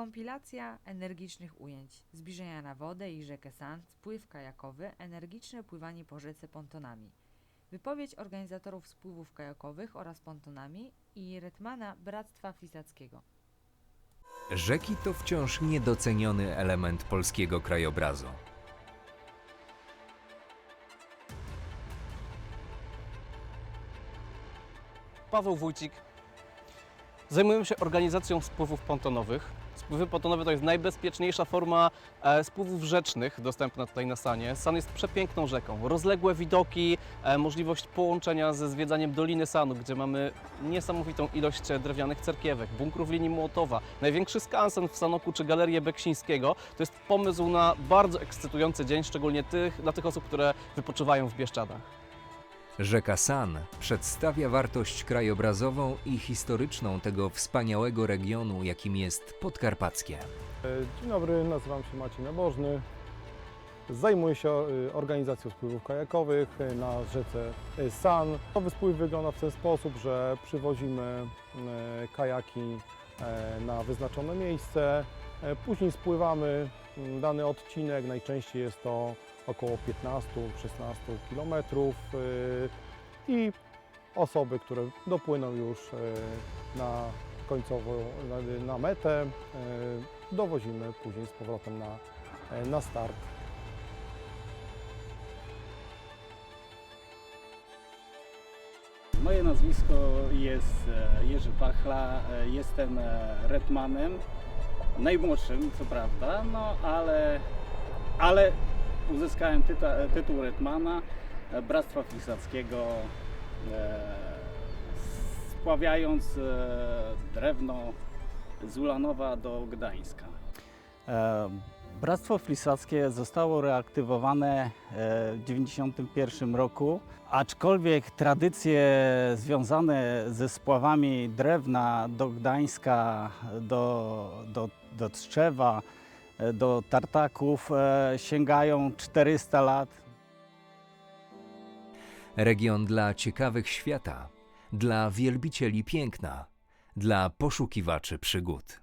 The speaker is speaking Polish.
Kompilacja energicznych ujęć, zbliżenia na wodę i rzekę San, spływ kajakowy, energiczne pływanie po rzece pontonami. Wypowiedź organizatorów spływów kajakowych oraz pontonami i Retmana Bractwa Flisackiego. Rzeki to wciąż niedoceniony element polskiego krajobrazu. Paweł Wójcik. Zajmujemy się organizacją spływów pontonowych. Spływy pontonowe to jest najbezpieczniejsza forma e, spływów rzecznych dostępna tutaj na Sanie. San jest przepiękną rzeką. Rozległe widoki, e, możliwość połączenia ze zwiedzaniem Doliny Sanu, gdzie mamy niesamowitą ilość drewnianych cerkiewek, bunkrów linii Młotowa, największy skansen w Sanoku czy Galerię Beksińskiego. To jest pomysł na bardzo ekscytujący dzień, szczególnie tych, dla tych osób, które wypoczywają w Bieszczadach. Rzeka San przedstawia wartość krajobrazową i historyczną tego wspaniałego regionu, jakim jest Podkarpackie. Dzień dobry, nazywam się Maciej Nabożny. Zajmuję się e, organizacją spływów kajakowych e, na rzece e, San. Nowy spływ wygląda w ten sposób, że przywozimy e, kajaki e, na wyznaczone miejsce, e, później spływamy dany odcinek, najczęściej jest to około 15-16 km i osoby, które dopłyną już e, na końcową, na, metę, e, dowozimy później z powrotem na, na start. Moje nazwisko jest e, Jerzy Pachla, e, jestem e, retmanem, najmłodszym co prawda, no ale, ale uzyskałem tyta, tytuł retmana e, Bractwa Flisackiego, e, spławiając e, drewno z Ulanowa do Gdańska. Bractwo Flisackie zostało reaktywowane w 1991 roku, aczkolwiek tradycje związane ze spławami drewna do Gdańska, do, do, do Tczewa, e, do Tartaków e, sięgają 400 lat. Region dla ciekawych świata, dla wielbicieli piękna, dla poszukiwaczy przygód.